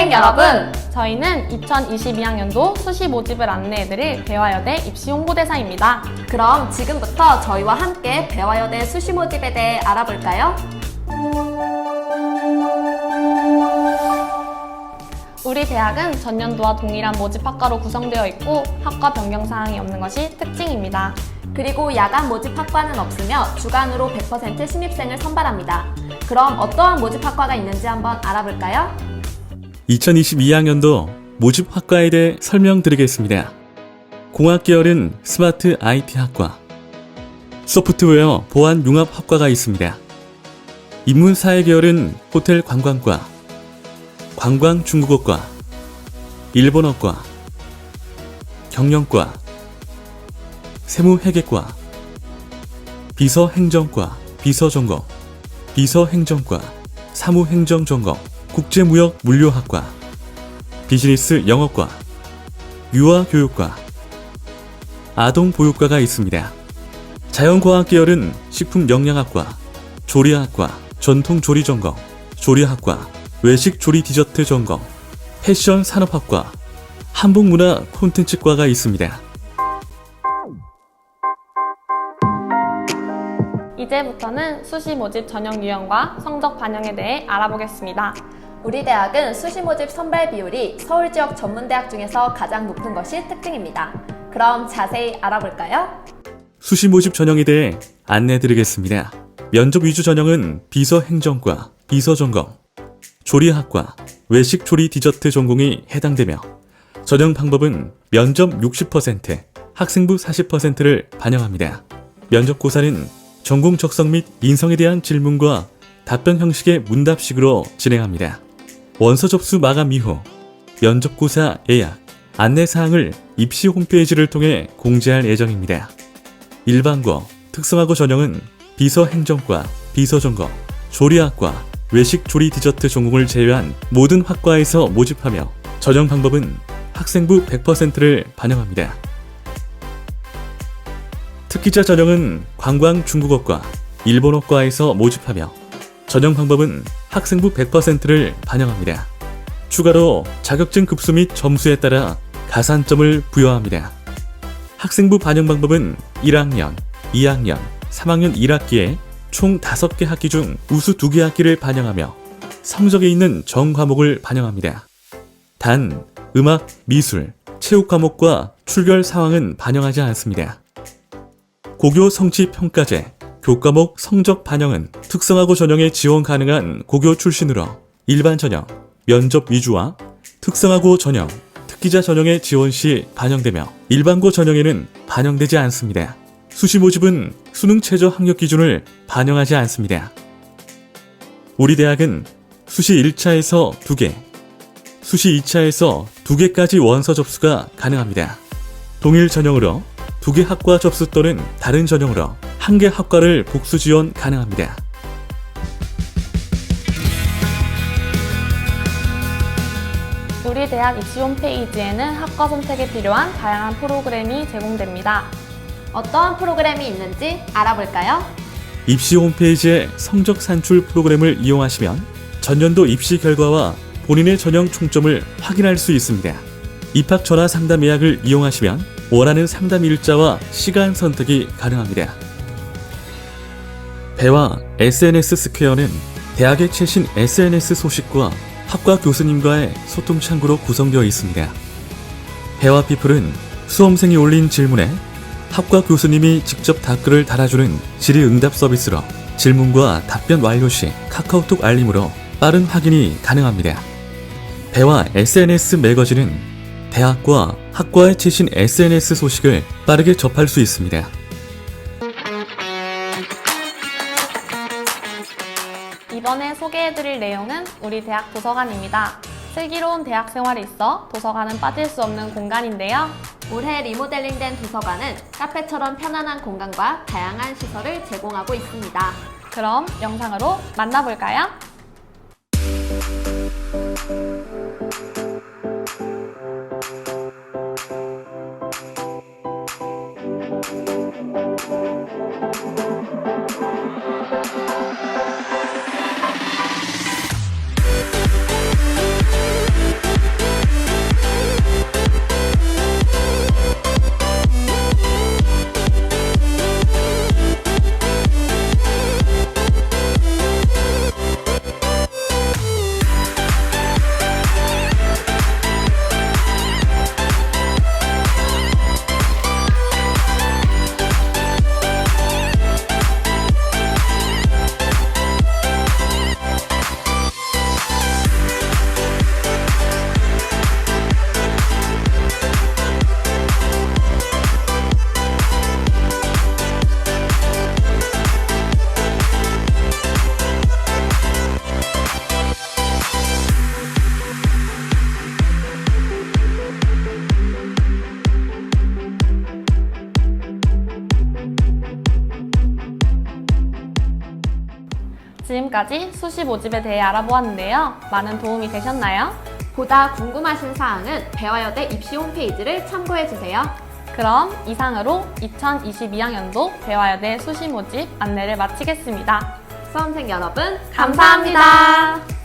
수험생 여러분. 저희는 2022학년도 수시 모집을 안내해드릴 대화여대 입시 홍보대사입니다. 그럼 지금부터 저희와 함께 배화여대 수시 모집에 대해 알아볼까요? 우리 대학은 전년도와 동일한 모집 학과로 구성되어 있고 학과 변경 사항이 없는 것이 특징입니다. 그리고 야간 모집 학과는 없으며 주간으로 100% 신입생을 선발합니다. 그럼 어떠한 모집 학과가 있는지 한번 알아볼까요? 2022학년도 모집 학과에 대해 설명드리겠습니다. 공학 계열은 스마트 IT 학과, 소프트웨어 보안 융합 학과가 있습니다. 인문사회 계열은 호텔 관광과, 관광 중국어과, 일본어과, 경영과, 세무회계과, 비서행정과, 비서전공, 비서행정과, 사무행정전공, 국제무역 물류학과, 비즈니스 영어과, 유아교육과, 아동보육과가 있습니다. 자연과학 계열은 식품영양학과, 조리학과, 전통조리 전공, 조리학과, 외식조리 디저트 전공, 패션 산업학과, 한복문화 콘텐츠과가 있습니다. 이제부터는 수시 모집 전형 유형과 성적 반영에 대해 알아보겠습니다. 우리 대학은 수시 모집 선발 비율이 서울 지역 전문대학 중에서 가장 높은 것이 특징입니다. 그럼 자세히 알아볼까요? 수시 모집 전형에 대해 안내드리겠습니다. 면접 위주 전형은 비서행정과, 비서전공, 조리학과, 외식 조리 디저트 전공이 해당되며 전형 방법은 면접 60%, 학생부 40%를 반영합니다. 면접고사는 전공 적성 및 인성에 대한 질문과 답변 형식의 문답식으로 진행합니다. 원서 접수 마감 이후 면접고사 예약, 안내사항을 입시 홈페이지를 통해 공지할 예정입니다. 일반고, 특성화고 전형은 비서행정과, 비서전공, 조리학과, 외식조리 디저트 전공을 제외한 모든 학과에서 모집하며 전형 방법은 학생부 100%를 반영합니다. 특기자 전형은 관광 중국어과, 일본어과에서 모집하며 전형 방법은 학생부 100%를 반영합니다. 추가로 자격증 급수 및 점수에 따라 가산점을 부여합니다. 학생부 반영 방법은 1학년, 2학년, 3학년 1학기에 총 5개 학기 중 우수 2개 학기를 반영하며 성적에 있는 정 과목을 반영합니다. 단, 음악, 미술, 체육 과목과 출결 상황은 반영하지 않습니다. 고교 성취 평가제, 교과목 성적 반영은 특성화고 전형에 지원 가능한 고교 출신으로 일반 전형, 면접 위주와 특성화고 전형, 특기자 전형의 지원 시 반영되며 일반고 전형에는 반영되지 않습니다. 수시 모집은 수능 최저 학력 기준을 반영하지 않습니다. 우리 대학은 수시 1차에서 2개, 수시 2차에서 2개까지 원서 접수가 가능합니다. 동일 전형으로 2개 학과 접수 또는 다른 전형으로 1개 학과를 복수 지원 가능합니다. 우리 대학 입시 홈페이지에는 학과 선택에 필요한 다양한 프로그램이 제공됩니다. 어떠한 프로그램이 있는지 알아볼까요? 입시 홈페이지의 성적 산출 프로그램을 이용하시면 전년도 입시 결과와 본인의 전형 총점을 확인할 수 있습니다. 입학 전화 상담 예약을 이용하시면 원하는 상담 일자와 시간 선택이 가능합니다. 배와 SNS 스퀘어는 대학의 최신 SNS 소식과 학과 교수님과의 소통 창구로 구성되어 있습니다. 배와 피플은 수험생이 올린 질문에 학과 교수님이 직접 답글을 달아주는 질의응답 서비스로 질문과 답변 완료 시 카카오톡 알림으로 빠른 확인이 가능합니다. 배와 SNS 매거진은 대학과 학과의 최신 SNS 소식을 빠르게 접할 수 있습니다. 이번에 소개해드릴 내용은 우리 대학 도서관입니다. 슬기로운 대학 생활에 있어 도서관은 빠질 수 없는 공간인데요. 올해 리모델링된 도서관은 카페처럼 편안한 공간과 다양한 시설을 제공하고 있습니다. 그럼 영상으로 만나볼까요? 지금까지 수시 모집에 대해 알아보았는데요. 많은 도움이 되셨나요? 보다 궁금하신 사항은 배화여대 입시 홈페이지를 참고해주세요. 그럼 이상으로 2022학년도 대화여대 수시 모집 안내를 마치겠습니다. 수험생 여러분, 감사합니다.